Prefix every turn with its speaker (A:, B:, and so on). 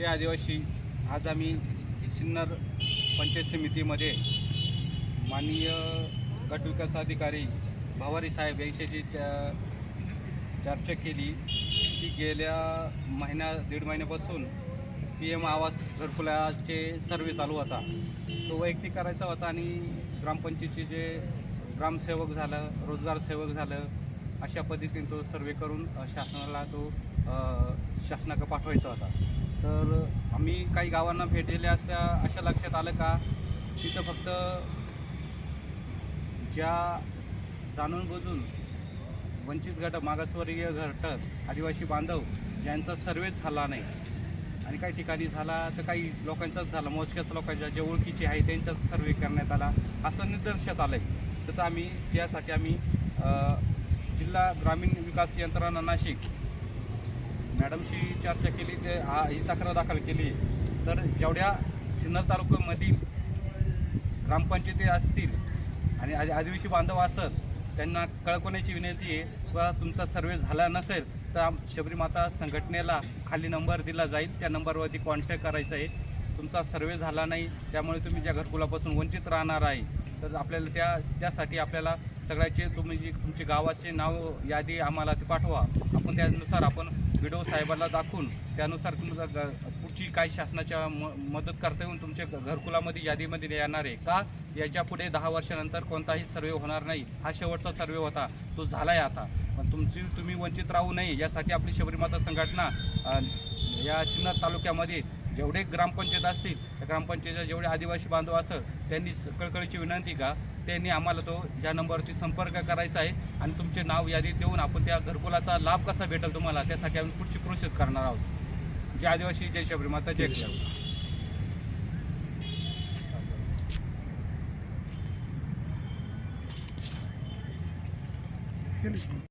A: हे आदिवासी आज आम्ही सिन्नर पंचायत समितीमध्ये माननीय गटविकास अधिकारी भवारी साहेब यांच्याशी च- चर्चा केली. की गेल्या महिना दीड महिन्यापासून पी एम आवास घरकुलाचे सर्वे चालू होता. तो वैयक्तिक करायचा होता आणि ग्रामपंचायतीचे जे ग्रामसेवक झालं रोजगार सेवक झालं अशा पद्धतीने तो सर्वे करून शासनाला तो शासनाकडे पाठवायचा होता. तर आम्ही काही गावांना भेट दिल्या अशा अशा लक्षात आलं का तिथं फक्त ज्या जाणून बुजून वंचित घटक मागासवर्गीय घटक आदिवासी बांधव यांचा सर्वेच झाला नाही. आणि काही ठिकाणी झाला तर काही लोकांचाच झाला. मोजक्याच लोकांच्या जे ओळखीचे आहे त्यांचाच सर्वे करण्यात आला. असं निदर्शनात आलं आहे तर आम्ही त्यासाठी आम्ही जिल्हा ग्रामीण विकास यंत्रणा नाशिक मॅडमशी चर्चा केली ते आ- ही तक्रार दाखल केली तर जेवढ्या सिन्नर तालुक्यामधील ग्रामपंचायती असतील आणि आदिवासी बांधव असत त्यांना कळकवण्याची विनंती आहे किंवा तुमचा सर्वे झाला नसेल तर शबरीमाता संघटनेला खाली नंबर दिला जाईल त्या नंबरवरती कॉन्टॅक्ट करायचा आहे. तुमचा सर्वे झाला नाही त्यामुळे तुम्ही ज्या घरकुलापासून वंचित राहणार आहे तर आपल्याला त्या त्यासाठी आपल्याला सगळ्याचे तुम्ही तुमचे गावाचे नाव यादी आम्हाला ते पाठवा. आपण त्यानुसार आपण व्हिडिओ साहेबाला दाखवून त्यानुसार तुमचा ग पुढची काही शासनाच्या म मदत करता येऊन तुमच्या घरकुलामध्ये यादीमध्ये येणार आहे का? याच्यापुढे दहा वर्षानंतर कोणताही सर्वे होणार नाही. हा शेवटचा सर्वे होता. तो झाला आहे आता. पण तुमची तुम्ही वंचित राहू नये यासाठी आपली शबरीमाता संघटना या सिन्नर तालुक्यामध्ये जेवढे ग्रामपंचायत असतील त्या ग्रामपंचायतीचे जेवढे आदिवासी बांधव असेल त्यांनी कळकळीची विनंती का? त्यांनी आम्हाला तो ज्या नंबरवरती संपर्क करायचा आहे आणि तुमचे नाव यादीत देऊन आपण त्या घरकुलाचा लाभ कसा भेटेल तुम्हाला त्यासाठी आम्ही पुढची प्रोसेस करणार आहोत. जे आदिवासी जय शबरीमाता जय.